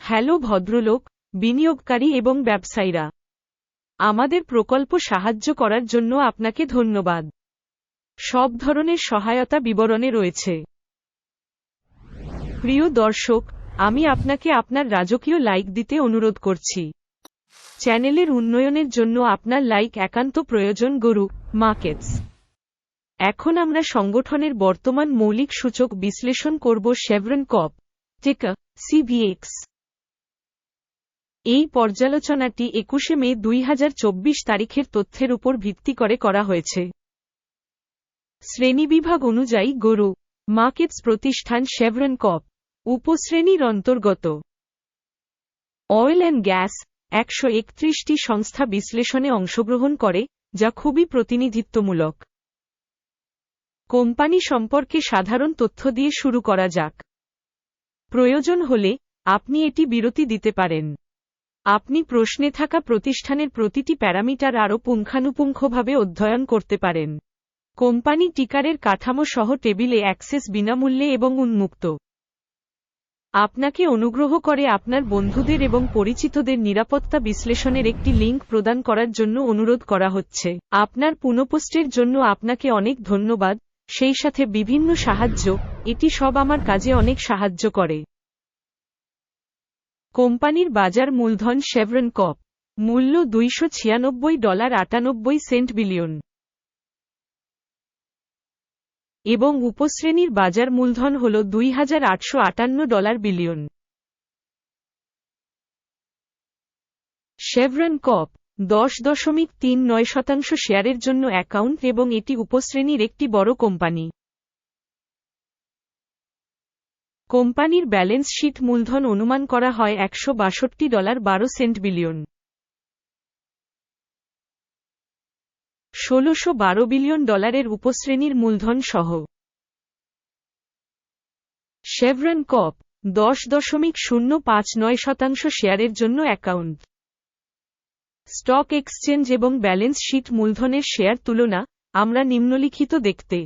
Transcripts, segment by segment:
Hello ভদ্রলোক, বিনিয়োগকারী এবং ব্যবসায়ীরা। আমাদের প্রকল্প সাহায্য করার জন্য আপনাকে ধন্যবাদ। সব ধরনের সহায়তা বিবরণে রয়েছে। প্রিয় দর্শক, আমি আপনাকে আপনার রাজকীয় লাইক দিতে অনুরোধ করছি। চ্যানেলের উন্নয়নের জন্য আপনার লাইক একান্ত প্রয়োজন গরু মার্কেটস এখন আমরা সংগঠনের বর্তমান মৌলিক সূচক বিশ্লেষণ করব শেভরন কপ, টেকা, সিভিএক্স। এই পর্যালোচনাটি একুশে মে দুই হাজার চব্বিশ তারিখের তথ্যের উপর ভিত্তি করে করা হয়েছে। শ্রেণীবিভাগ অনুযায়ী গরু, মার্কেটস প্রতিষ্ঠান শেভরন কপ, উপশ্রেণীর অন্তর্গত। অয়েল অ্যান্ড গ্যাস, একশো একত্রিশটি সংস্থা বিশ্লেষণে অংশগ্রহণ করে, যা খুবই প্রতিনিধিত্বমূলক। কোম্পানি সম্পর্কে সাধারণ তথ্য দিয়ে শুরু করা যাক। প্রয়োজন হলে, আপনি এটি বিরতি দিতে পারেন। আপনি প্রশ্নে থাকা প্রতিষ্ঠানের প্রতিটি প্যারামিটার আরও পুঙ্খানুপুঙ্খভাবে অধ্যয়ন করতে পারেন। কোম্পানি টিকারের কাঠামো সহ টেবিলে অ্যাক্সেস বিনামূল্যে এবং উন্মুক্ত। আপনাকে অনুগ্রহ করে আপনার বন্ধুদের এবং পরিচিতদের নিরাপত্তা বিশ্লেষণের একটি লিঙ্ক প্রদান করার জন্য অনুরোধ করা হচ্ছে। আপনার পুনঃপোস্টের জন্য আপনাকে অনেক ধন্যবাদ। সেই সাথে বিভিন্ন সাহায্য, এটি সব আমার কাজে অনেক সাহায্য করে। কোম্পানির বাজার মূলধন শেভরন কপ, মূল্য দুইশো ছিয়ানব্বই ডলার আটানব্বই সেন্ট বিলিয়ন। এবং উপশ্রেণীর বাজার মূলধন হল দুই হাজার আটশো আটান্ন ডলার বিলিয়ন। শেভরন কপ, দশ দশমিক তিন নয় শতাংশ শেয়ারের জন্য অ্যাকাউন্ট এবং এটি উপশ্রেণীর একটি বড় কোম্পানি। কোম্পানির ব্যালেন্স শিট মূলধন অনুমান করা হয় একশো বাষট্টি ডলার বারো সেন্ট বিলিয়ন। ষোলশো বারো বিলিয়ন ডলারের উপশ্রেণীর মূলধন সহ। শেভরন কপ, দশ দশমিক শূন্য পাঁচ নয় শতাংশ শেয়ারের জন্য অ্যাকাউন্ট। স্টক এক্সচেঞ্জ এবং ব্যালেন্স শিট মূলধনের শেয়ার তুলনা, আমরা নিম্নলিখিত দেখতে।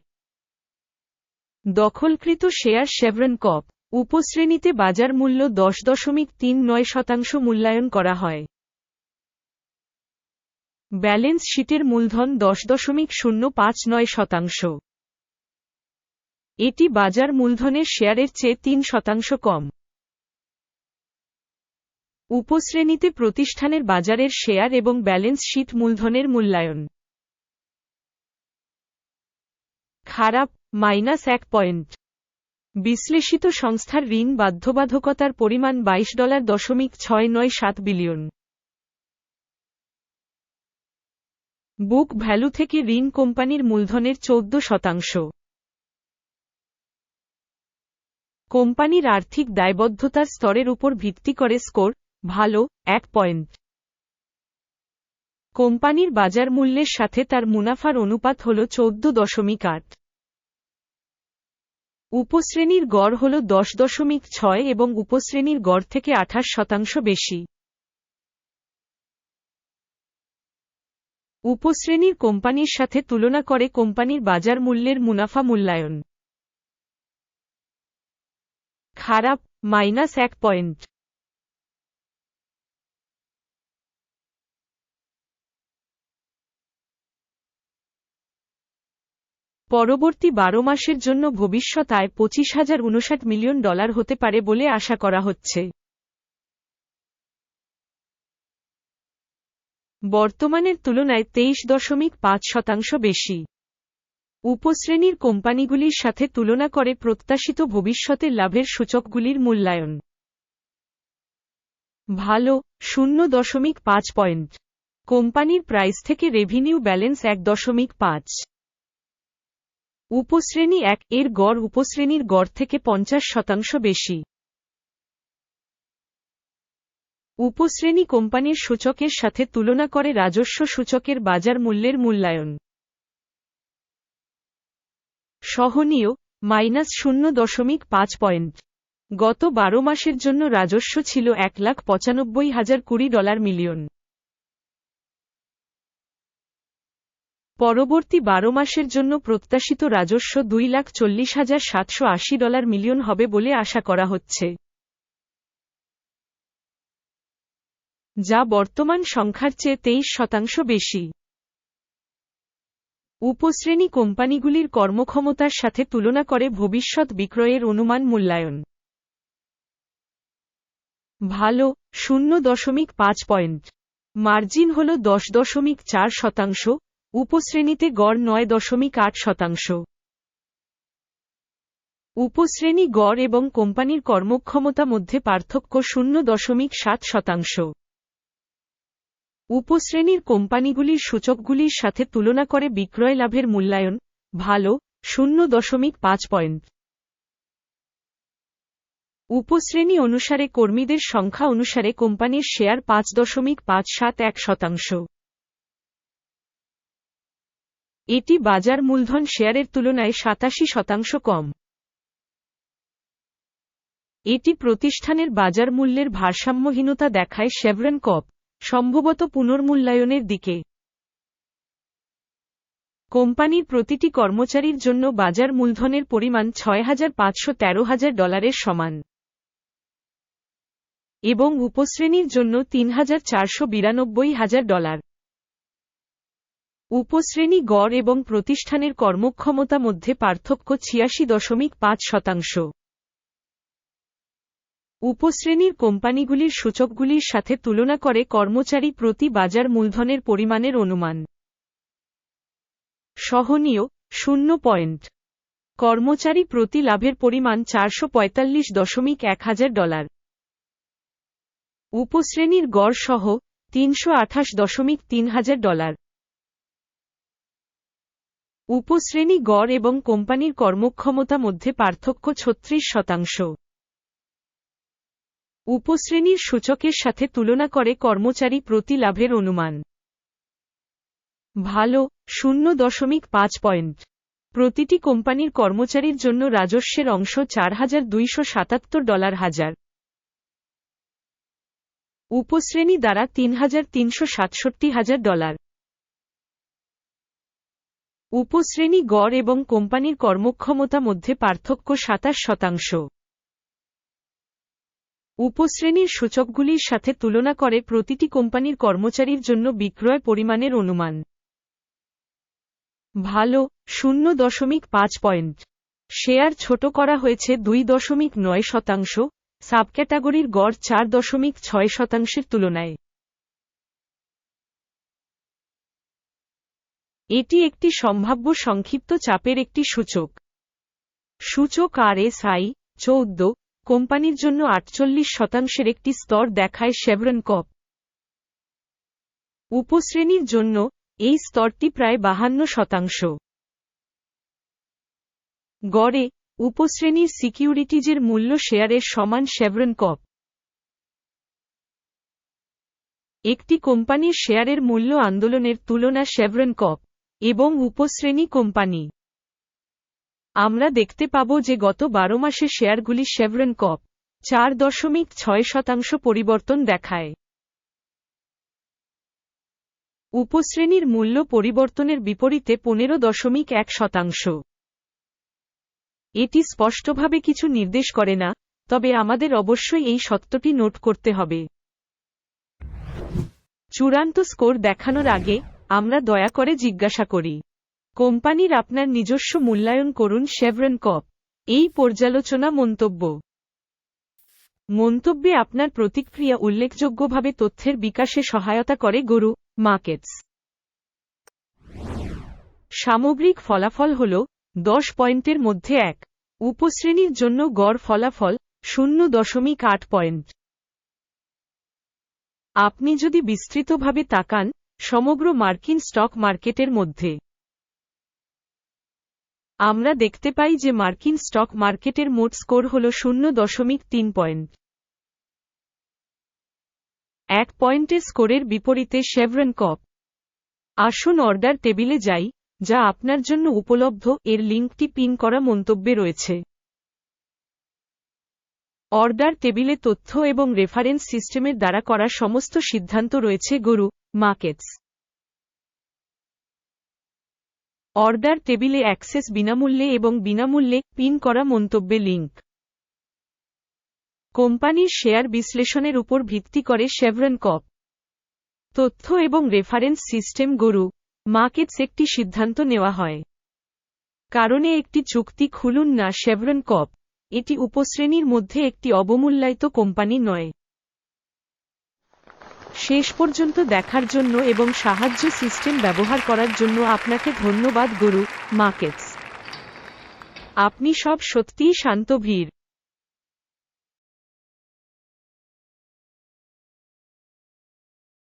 দখলকৃত শেয়ার শেভরন কপ উপশ্রেণীতে বাজার মূল্য দশ দশমিক তিন নয় শতাংশ মূল্যায়ন করা হয়। ব্যালেন্স শিটের মূলধন দশ দশমিক শূন্য পাঁচ নয় শতাংশ। এটি বাজার মূলধনের শেয়ারের চেয়ে তিন শতাংশ কম। উপশ্রেণীতে প্রতিষ্ঠানের বাজারের শেয়ার এবং ব্যালেন্স শীট মূলধনের মূল্যায়ন। খারাপ, মাইনাস এক পয়েন্ট। বিশ্লেষিত সংস্থার ঋণ বাধ্যবাধকতার পরিমাণ বাইশ ডলার দশমিক ছয় নয় সাত বিলিয়ন। বুক ভ্যালু থেকে ঋণ কোম্পানির মূলধনের চৌদ্দ শতাংশ। কোম্পানির আর্থিক দায়বদ্ধতার স্তরের উপর ভিত্তি করে স্কোর ভালো, এক পয়েন্ট। কোম্পানির বাজার মূল্যের সাথে তার মুনাফার অনুপাত হল চৌদ্দ দশমিক আট। উপশ্রেণীর গড় হল দশ দশমিক ছয় এবং উপশ্রেণীর গড় থেকে আঠাশ শতাংশ বেশি। উপশ্রেণীর কোম্পানির সাথে তুলনা করে কোম্পানির বাজার মূল্যের মুনাফা মূল্যায়ন। খারাপ, মাইনাস এক পয়েন্ট। পরবর্তী বারো মাসের জন্য ভবিষ্যৎ আয় পঁচিশ হাজার উনষাট মিলিয়ন ডলার হতে পারে বলে আশা করা হচ্ছে। বর্তমানের তুলনায় তেইশ দশমিক পাঁচ শতাংশ বেশি। উপশ্রেণীর কোম্পানিগুলির সাথে তুলনা করে প্রত্যাশিত ভবিষ্যতের লাভের সূচকগুলির মূল্যায়ন। ভালো, শূন্য দশমিক পাঁচ পয়েন্ট। কোম্পানির প্রাইস থেকে রেভিনিউ ব্যালেন্স এক দশমিক পাঁচ। উপশ্রেণী এক এর গড় উপশ্রেণীর গড় থেকে পঞ্চাশ শতাংশ বেশি। উপশ্রেণী কোম্পানির সূচকের সাথে তুলনা করে রাজস্ব সূচকের বাজার মূল্যের মূল্যায়ন। সহনীয়, মাইনাস শূন্য দশমিক পাঁচ পয়েন্ট। গত বারো মাসের জন্য রাজস্ব ছিল এক লাখ পঁচানব্বই হাজার কুড়ি ডলার মিলিয়ন। পরবর্তী বারো মাসের জন্য প্রত্যাশিত রাজস্ব দুই লাখ চল্লিশ হাজার সাতশো আশি ডলার মিলিয়ন হবে বলে আশা করা হচ্ছে। যা বর্তমান সংখ্যার চেয়ে তেইশ শতাংশ বেশি। উপশ্রেণী কোম্পানিগুলির কর্মক্ষমতার সাথে তুলনা করে ভবিষ্যৎ বিক্রয়ের অনুমান মূল্যায়ন। ভালো, শূন্য দশমিক পাঁচ পয়েন্ট। মার্জিন হল দশ দশমিক চার শতাংশ উপশ্রেণীতে গড় নয় দশমিক আট শতাংশ। উপশ্রেণী গড় এবং কোম্পানির কর্মক্ষমতা মধ্যে পার্থক্য শূন্য দশমিক সাত শতাংশ। উপশ্রেণীর কোম্পানিগুলির সূচকগুলির সাথে তুলনা করে বিক্রয় লাভের মূল্যায়ন ভালো, শূন্য দশমিক পাঁচ পয়েন্ট। উপশ্রেণী অনুসারে কর্মীদের সংখ্যা অনুসারে কোম্পানির শেয়ার পাঁচ দশমিক পাঁচ সাত এক শতাংশ। এটি বাজার মূলধন শেয়ারের তুলনায় সাতাশি শতাংশ কম। এটি প্রতিষ্ঠানের বাজার মূল্যের ভারসাম্যহীনতা দেখায় শেভরন কপ, সম্ভবত পুনর্মূল্যায়নের দিকে। কোম্পানির প্রতিটি কর্মচারীর জন্য বাজার মূলধনের পরিমাণ ছয় হাজার পাঁচশো তেরো হাজার ডলারের সমান। এবং উপশ্রেণীর জন্য তিন হাজার চারশো বিরানব্বই হাজার ডলার। উপশ্রেণী গড় এবং প্রতিষ্ঠানের কর্মক্ষমতা মধ্যে পার্থক্য ছিয়াশি দশমিক পাঁচ শতাংশ। উপশ্রেণীর কোম্পানিগুলির সূচকগুলির সাথে তুলনা করে কর্মচারী প্রতি বাজার মূলধনের পরিমাণের অনুমান। সহনীয়, শূন্য পয়েন্ট। কর্মচারী প্রতি লাভের পরিমাণ চারশো পঁয়তাল্লিশ দশমিক এক হাজার ডলার। উপশ্রেণীর গড় সহ তিনশো আঠাশ দশমিক তিন হাজার ডলার। উপশ্রেণী গড় এবং কোম্পানির কর্মক্ষমতা মধ্যে পার্থক্য ছত্রিশ শতাংশ। উপশ্রেণীর সূচকের সাথে তুলনা করে কর্মচারী প্রতি লাভের অনুমান। ভালো, শূন্য দশমিক পাঁচ পয়েন্ট। প্রতিটি কোম্পানির কর্মচারীর জন্য রাজস্বের অংশ চার হাজার দুইশো সাতাত্তর ডলার হাজার। উপশ্রেণী দ্বারা তিন হাজার তিনশো সাতষট্টি হাজার ডলার। উপশ্রেণী গড় এবং কোম্পানির কর্মক্ষমতা মধ্যে পার্থক্য সাতাশ শতাংশ। উপশ্রেণীর সূচকগুলির সাথে তুলনা করে প্রতিটি কোম্পানির কর্মচারীর জন্য বিক্রয় পরিমাণের অনুমান। ভালো, শূন্য দশমিক পাঁচ পয়েন্ট। শেয়ার ছোট করা হয়েছে দুই দশমিক নয় শতাংশ, সাবক্যাটাগরির গড় চার দশমিক ছয় শতাংশের তুলনায়। এটি একটি সম্ভাব্য সংক্ষিপ্ত চাপের একটি সূচক। সূচক আর এস আই চৌদ্দ, কোম্পানির জন্য আটচল্লিশ শতাংশের একটি স্তর দেখায় শেভরন কপ উপশ্রেণীর জন্য এই স্তরটি প্রায় বাহান্ন শতাংশ। গড়ে উপশ্রেণীর সিকিউরিটিজের মূল্য শেয়ারের সমান শেভরন কপ একটি কোম্পানির শেয়ারের মূল্য আন্দোলনের তুলনা শেভরন কপ এবং উপশ্রেণী কোম্পানি। আমরা দেখতে পাব যে গত বারো মাসে শেয়ারগুলি শেভরন কপ চার দশমিক ছয় শতাংশ পরিবর্তন দেখায়। উপশ্রেণীর মূল্য পরিবর্তনের বিপরীতে পনেরো দশমিক এক শতাংশ। এটি স্পষ্টভাবে কিছু নির্দেশ করে না, তবে আমাদের অবশ্যই এই সত্যটি নোট করতে হবে। চূড়ান্ত স্কোর দেখানোর আগে আমরা দয়া করে জিজ্ঞাসা করি। কোম্পানির আপনার নিজস্ব মূল্যায়ন করুন শেভরন কপ এই পর্যালোচনা মন্তব্য। মন্তব্যে আপনার প্রতিক্রিয়া উল্লেখযোগ্যভাবে তথ্যের বিকাশে সহায়তা করে গরু, মার্কেটস। সামগ্রিক ফলাফল হল দশ পয়েন্টের মধ্যে এক। উপশ্রেণীর জন্য গড় ফলাফল শূন্য দশমিক আট পয়েন্ট। আপনি যদি বিস্তৃতভাবে তাকান সমগ্র মার্কিন স্টক মার্কেটের মধ্যে। আমরা দেখতে পাই যে মার্কিন স্টক মার্কেটের মোট স্কোর হল শূন্য দশমিক তিন পয়েন্ট। এক পয়েন্টের স্কোরের বিপরীতে শেভরন কপ। আসুন অর্ডার টেবিলে যাই, যা আপনার জন্য উপলব্ধ, এর লিঙ্কটি পিন করা মন্তব্যে রয়েছে। অর্ডার টেবিলে তথ্য এবং রেফারেন্স সিস্টেমের দ্বারা করা সমস্ত সিদ্ধান্ত রয়েছে, গরু। মার্কেটস অর্ডার টেবিলে অ্যাক্সেস বিনামূল্যে এবং বিনামূল্যে পিন করা মন্তব্যে লিঙ্ক কোম্পানির শেয়ার বিশ্লেষণের উপর ভিত্তি করে শেভরন কপ তথ্য এবং রেফারেন্স সিস্টেম গরু মার্কেটস একটি সিদ্ধান্ত নেওয়া হয়। কারণে একটি চুক্তি খুলুন না শেভরন কপ এটি উপশ্রেণীর মধ্যে একটি অবমূল্যায়িত কোম্পানি নয়। শেষ পর্যন্ত দেখার জন্য এবং সাহায্য সিস্টেম ব্যবহার করার জন্য আপনাকে ধন্যবাদ, গুরু মার্কেটস আপনি সব সত্যিই শান্ত ভিড়